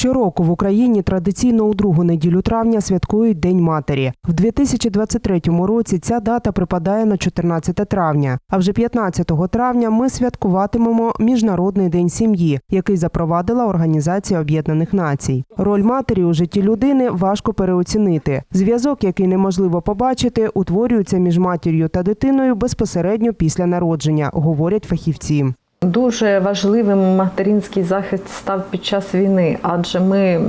Щороку в Україні традиційно у другу неділю травня святкують День матері. В 2023 році ця дата припадає на 14 травня. А вже 15 травня ми святкуватимемо Міжнародний день сім'ї, який запровадила Організація Об'єднаних Націй. Роль матері у житті людини важко переоцінити. Зв'язок, який неможливо побачити, утворюється між матір'ю та дитиною безпосередньо після народження, говорять фахівці. Дуже важливим материнський захист став під час війни, адже ми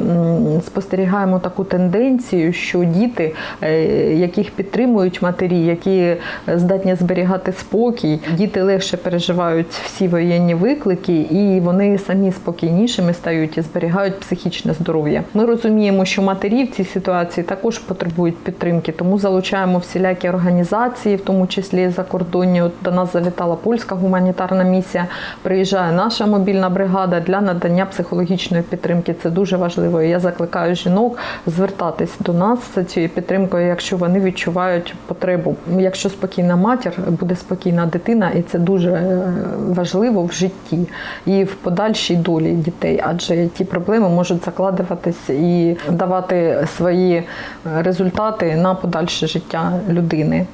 спостерігаємо таку тенденцію, що діти, е, яких підтримують матері, які здатні зберігати спокій, діти легше переживають всі воєнні виклики, і вони самі спокійнішими стають і зберігають психічне здоров'я. Ми розуміємо, що матері в цій ситуації також потребують підтримки, тому залучаємо всілякі організації, в тому числі закордонні. От до нас завітала польська гуманітарна місія. Приїжджає наша мобільна бригада для надання психологічної підтримки. Це дуже важливо. Я закликаю жінок звертатись до нас за цією підтримкою, якщо вони відчувають потребу. Якщо спокійна матір, буде спокійна дитина, і це дуже е, важливо в житті і в подальшій долі дітей, адже ті проблеми можуть закладуватись і давати свої результати на подальше життя людини.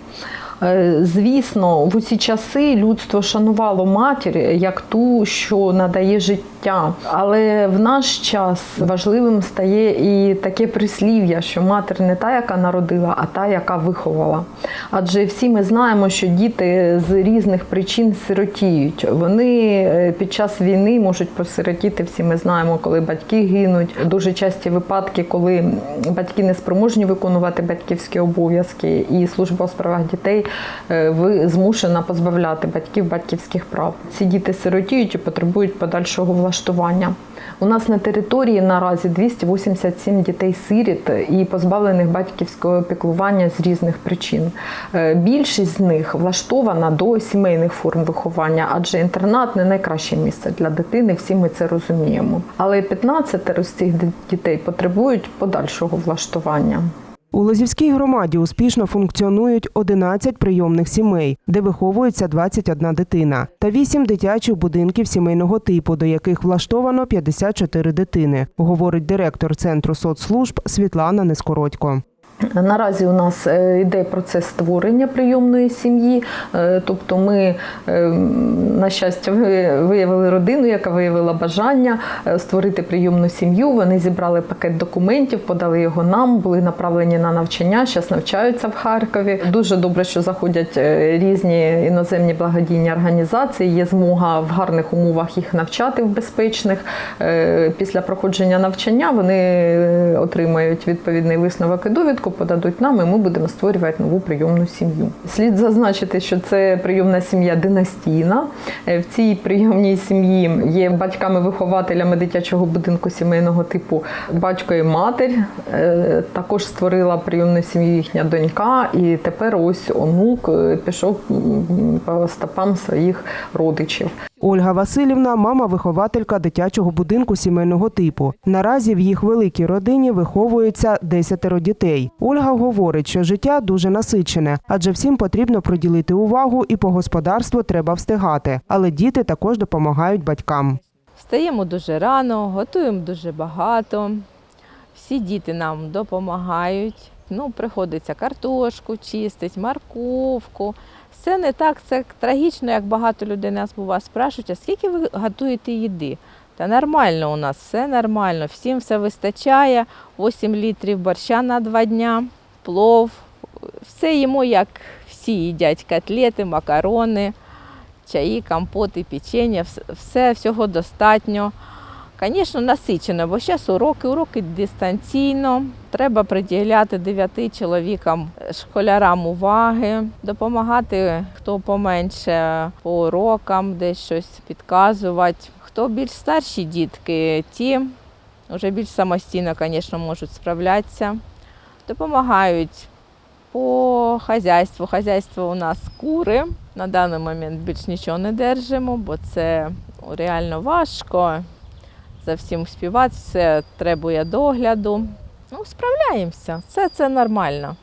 Е, Звісно, в усі часи людство шанувало матір як ту, що надає життя. Але в наш час важливим стає і таке прислів'я, що матір не та, яка народила, а та, яка виховала. Адже всі ми знаємо, що діти з різних причин сиротіють. Вони е, під час війни можуть посиротіти. Всі ми знаємо, коли батьки гинуть. Дуже часті випадки, коли батьки не спроможні виконувати батьківські обов'язки, і служба у справах дітей ви змушена позбавляти батьків батьківських прав. Ці діти сиротіють і потребують подальшого влаштування. У нас на території наразі 287 дітей-сиріт і позбавлених батьківського піклування з різних причин. Е, Більшість з них влаштована до сімейних форм виховання, адже інтернат не найкраще місце для дитини, всі ми це розуміємо. Але 15 з цих дітей потребують подальшого влаштування. У Лозівській громаді успішно функціонують 11 прийомних сімей, де виховується 21 дитина, та 8 дитячих будинків сімейного типу, до яких влаштовано 54 дитини, говорить директор центру соцслужб Світлана Нескородько. Наразі у нас е, йде процес створення прийомної сім'ї, Е, тобто ми, е, на щастя, виявили родину, яка виявила бажання створити прийомну сім'ю. Вони зібрали пакет документів, подали його нам, були направлені на навчання. Зараз навчаються в Харкові. Дуже добре, що заходять різні іноземні благодійні організації. Є змога в гарних умовах їх навчати в безпечних. Після проходження навчання вони отримають відповідний висновок і довідку, подадуть нам, і ми будемо створювати нову прийомну сім'ю. Слід зазначити, що це прийомна сім'я династійна. Е, В цій прийомній сім'ї є батьками-вихователями дитячого будинку сімейного типу батько і матір. Е, Також створила прийомну сім'ю їхня донька, і тепер ось онук е, пішов по стопам своїх родичів. Ольга Васильівна мама-вихователька дитячого будинку сімейного типу. Наразі в їх великій родині виховується десятеро дітей. Ольга говорить, що життя дуже насичене, адже всім потрібно приділити увагу і по господарству треба встигати. Але діти також допомагають батькам. Встаємо дуже рано, готуємо дуже багато. Всі діти нам допомагають. Ну, приходиться картошку чистить, морковку. Все не так це трагічно, як багато людей нас бува спрашують, а скільки ви готуєте їди? Та нормально у нас, все нормально, всім все вистачає. 8 літрів борща на два дня, плов. Все їмо, як всі їдять котлети, макарони чаї, компоти, печення, все всього достатньо. Звісно, насичено, бо зараз уроки, уроки дистанційно. Треба приділяти дев'яти чоловікам, е, школярам уваги, допомагати хто поменше по урокам, десь щось підказувати. Хто більш старші дітки, ті вже більш самостійно, звісно, можуть справлятися. Допомагають по хазяйству. Хазяйство у нас кури. На даний момент більш нічого не держимо, бо це реально важко. За всім співати, все требує догляду. Ну, справляємося, все це нормально.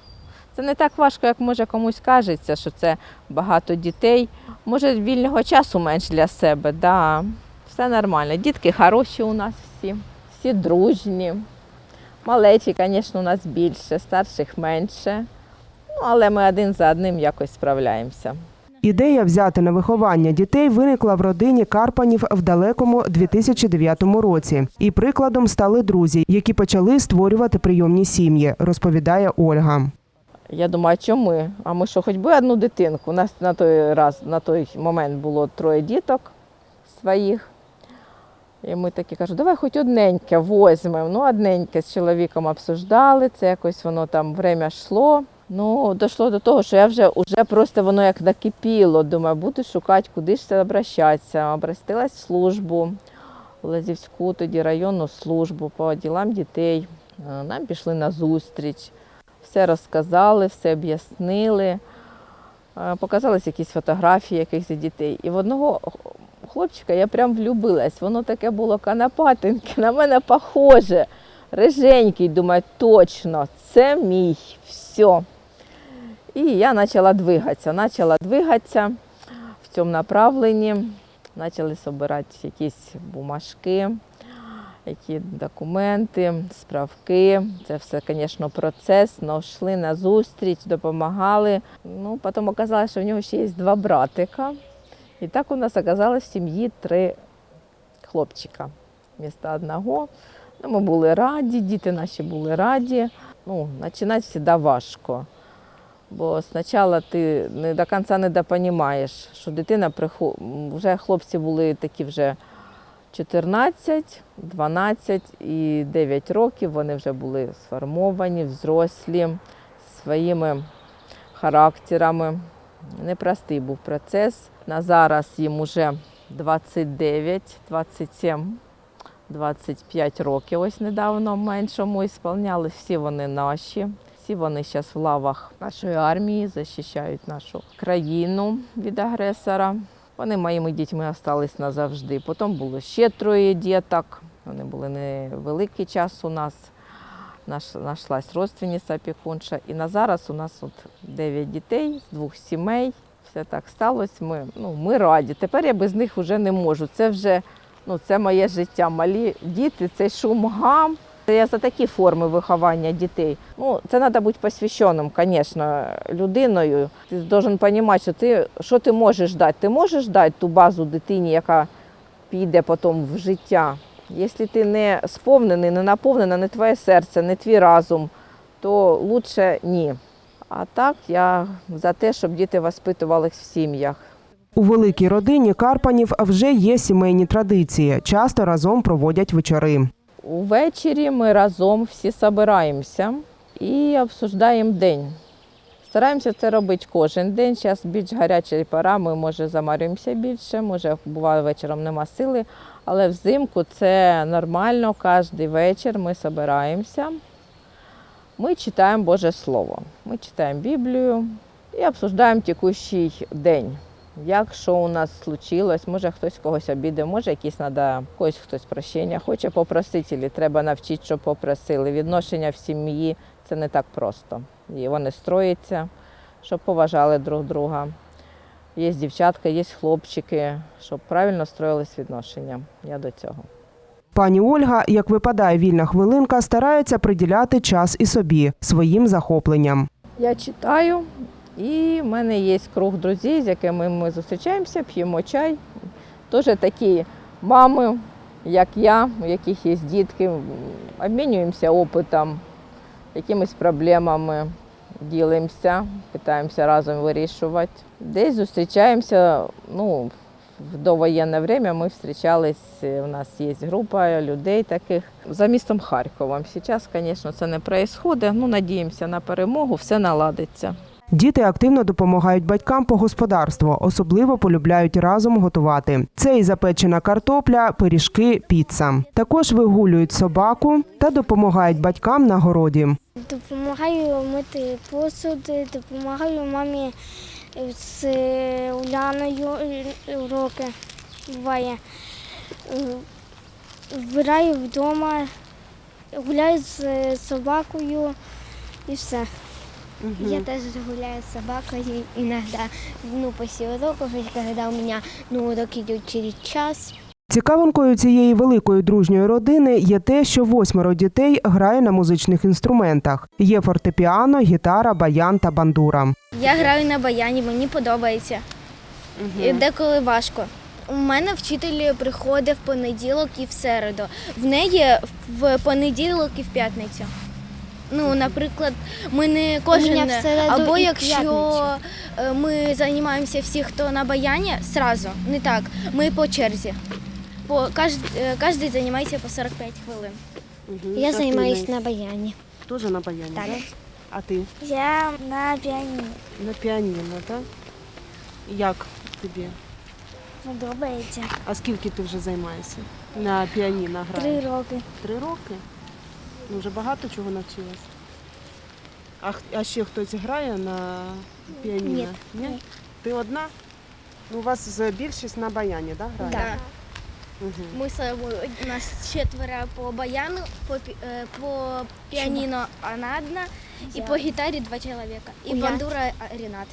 Це не так важко, як може комусь кажеться, що це багато дітей. Може, вільного часу менш для себе, да. все нормально. Дітки хороші у нас всі. всі дружні. Малечі, звісно, у нас більше, старших менше. Ну, але ми один за одним якось справляємося. Ідея взяти на виховання дітей виникла в родині Карпанів в далекому 2009 році. І прикладом стали друзі, які почали створювати прийомні сім'ї, розповідає Ольга. Я думаю, а чому ми? А ми що, хоч би одну дитинку? У нас на той раз, на той момент було троє діток своїх. І ми такі кажуть, давай хоч одненьке возьмемо. Ну, одненьке з чоловіком обсуждали, це якось воно там время йшло. Ну, дійшло до того, що я вже, вже просто воно як накипіло. Думаю, буду шукати, куди ж це обращатися. Обратилась в службу, Лазівську тоді районну службу по ділам дітей. Е, Нам пішли на зустріч все розказали, все об'яснили. Е, Показались якісь фотографії якихось дітей. І в одного хлопчика я прям влюбилась. Воно таке було канапатинке, на мене похоже. Риженький, думаю, точно, це мій. Все. І я почала двигатися. Почала двигатися в цьому направленні. Почали збирати якісь бумажки які документи, справки. Це все, звісно, процес, але йшли на зустріч, допомагали. Ну, потім оказалось, що в нього ще є два братика. І так у нас оказалось в сім'ї три хлопчика вмісто одного. Ну, ми були раді, діти наші були раді. Ну, починати завжди важко. Бо спочатку ти не до кінця не допонімаєш, що дитина приход... вже хлопці були такі вже 14, 12 і 9 років вони вже були сформовані, взрослі, своїми характерами. Непростий був процес. На зараз їм уже 29, 27, 25 років. Ось недавно меншому ісполнялись. Всі вони наші. Всі вони зараз в лавах нашої армії захищають нашу країну від агресора. Вони моїми дітьми залишились назавжди. Потім було ще троє діток. Вони були невеликий час у нас. Наш, нашлась родственниця опікунша. І на зараз у нас от 9 дітей з двох сімей. Все так сталося. Ми, ну, ми раді. Тепер я без них вже не можу. Це вже ну, це моє життя. Малі діти, це шум гам. Я за такі форми виховання дітей. Ну, це треба бути посвященим, звісно, людиною. Ти должен розуміти, що ти, що ти можеш дати. Ти можеш дати ту базу дитині, яка піде потім в життя. Якщо ти не сповнений, не наповнена, не твоє серце, не твій разум, то краще ні. А так я за те, щоб діти воспитувалися в сім'ях. У великій родині Карпанів вже є сімейні традиції. Часто разом проводять вечори. Увечері ми разом всі збираємося і обсуждаємо день. Стараємося це робити кожен день. Зараз більш гаряча пора, ми може замарюємося більше, може буває вечором нема сили, але взимку це нормально, кожен вечір ми збираємося. Ми читаємо Боже Слово, ми читаємо Біблію і обсуждаємо текущий день. Як що у нас случилось, може хтось когось обідав, може якісь треба когось хтось прощення хоче попросити, або треба навчити, щоб попросили. Відношення в сім'ї це не так просто. І вони строяться, щоб поважали друг друга. Є дівчатка, є хлопчики, щоб правильно строїлись відношення. Я до цього. Пані Ольга, як випадає вільна хвилинка, старається приділяти час і собі, своїм захопленням. Я читаю, і в мене є круг друзів, з якими ми зустрічаємося, п'ємо чай. Теж такі мами, як я, у яких є дітки, обмінюємося опитом, якимись проблемами, ділимося, питаємося разом вирішувати. Десь зустрічаємося, ну, в довоєнне время ми зустрічались, у нас є група людей таких за містом Харковом. Зараз, звісно, це не відбувається, ну, надіємося на перемогу, все наладиться. Діти активно допомагають батькам по господарству, особливо полюбляють разом готувати. Це і запечена картопля, пиріжки, піца. Також вигулюють собаку та допомагають батькам на городі. Допомагаю мити посуд, допомагаю мамі з Уляною уроки буває. Вбираю вдома, гуляю з собакою і все. Я теж гуляю з собакою іноді, ну, после уроков, когда у меня ну, уроки идут через час. Цікавинкою цієї великої дружньої родини є те, що восьмеро дітей грає на музичних інструментах. Є фортепіано, гітара, баян та бандура. Я граю на баяні, мені подобається. І Деколи важко. У мене вчитель приходить в понеділок і в середу. В неї в понеділок і в п'ятницю. Ну, наприклад, ми не кожен або якщо е, ми займаємося всі, хто на баяні, сразу, не так. Ми по черзі. По кожен, кожен займається по 45 хвилин. Я займаюся на баяні. Теж на баяні, Так. А ти? Я на піаніно. На піаніно, так? Як тобі? Подобається. А скільки ти вже займаєшся? На піаніно Три роки. Три роки? Ну, вже багато чого навчилась. А, а ще хтось грає на піаніно? Ні. Ні? Ти одна? Ну, у вас більшість на баяні, так? Да, грає? Так. Угу. Ми з собою, у нас четверо по баяну, по, е, по піаніно одна одна, і по гітарі два чоловіка. І бандура Рінат.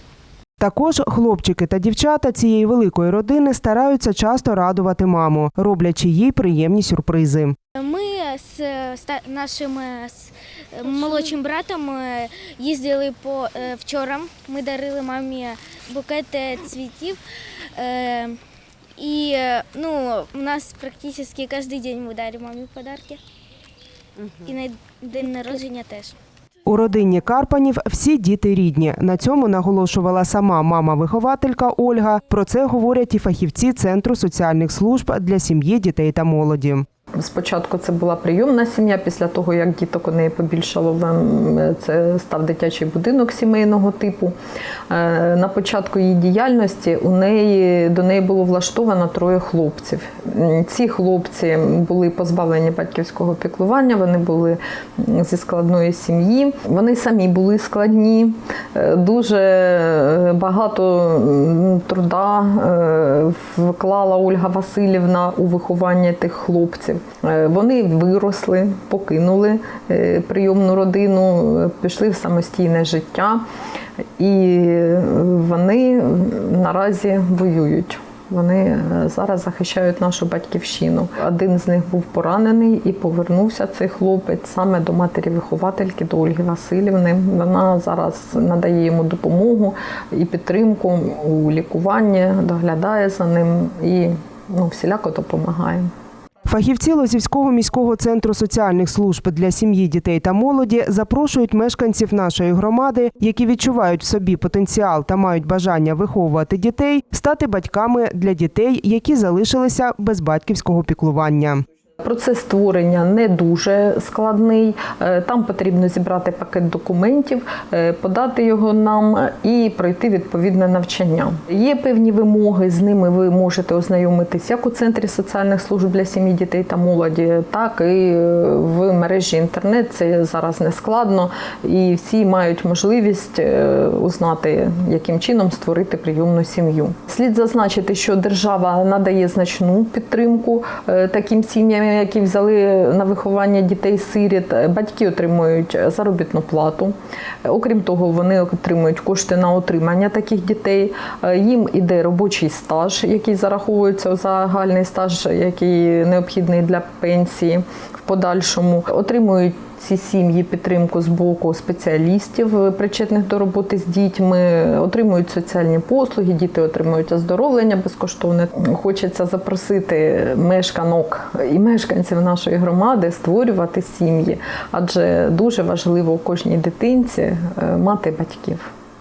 Також хлопчики та дівчата цієї великої родини стараються часто радувати маму, роблячи їй приємні сюрпризи. Ми з ста- нашим е, з, е, молодшим братом е, їздили по е, вчора. Ми дарили мамі букет е, цвітів. Е, І е, ну, у нас практично кожен день ми даримо мамі подарки. І на день народження теж. У родині Карпанів всі діти рідні. На цьому наголошувала сама мама-вихователька Ольга. Про це говорять і фахівці Центру соціальних служб для сім'ї, дітей та молоді. Спочатку це була прийомна сім'я, після того, як діток у неї побільшало, ем, це став дитячий будинок сімейного типу. Е, На початку її діяльності у неї, до неї було влаштовано троє хлопців. Ці хлопці були позбавлені батьківського піклування, вони були зі складної сім'ї. Вони самі були складні, Е, дуже е, багато труда е, вклала Ольга Васильівна у виховання тих хлопців. Е, Вони виросли, покинули е, прийомну родину, пішли в самостійне життя, і вони наразі воюють. Вони е, зараз захищають нашу батьківщину. Один з них був поранений і повернувся цей хлопець саме до матері-виховательки, до Ольги Васильівни. Вона зараз надає йому допомогу і підтримку у лікуванні, доглядає за ним і ну, всіляко допомагає. Фахівці Лозівського міського центру соціальних служб для сім'ї, дітей та молоді запрошують мешканців нашої громади, які відчувають в собі потенціал та мають бажання виховувати дітей, стати батьками для дітей, які залишилися без батьківського піклування. Процес створення не дуже складний. Е, Там потрібно зібрати пакет документів, е, подати його нам і пройти відповідне навчання. Є певні вимоги, з ними ви можете ознайомитись як у центрі соціальних служб для сім'ї, дітей та молоді, так і е, в мережі інтернет. Це зараз не складно, і всі мають можливість узнати, яким чином створити прийомну сім'ю. Слід зазначити, що держава надає значну підтримку таким сім'ям, які взяли на виховання дітей-сиріт. Батьки отримують заробітну плату. Е, Окрім того, вони отримують кошти на отримання таких дітей. Е, Їм іде робочий стаж, який зараховується у загальний стаж, який необхідний для пенсії в подальшому. Отримують ці сім'ї підтримку з боку спеціалістів, е, причетних до роботи з дітьми, отримують соціальні послуги, діти отримують оздоровлення безкоштовне. Хочеться запросити мешканок і мешканців нашої громади створювати сім'ї, адже дуже важливо кожній дитинці е, мати батьків.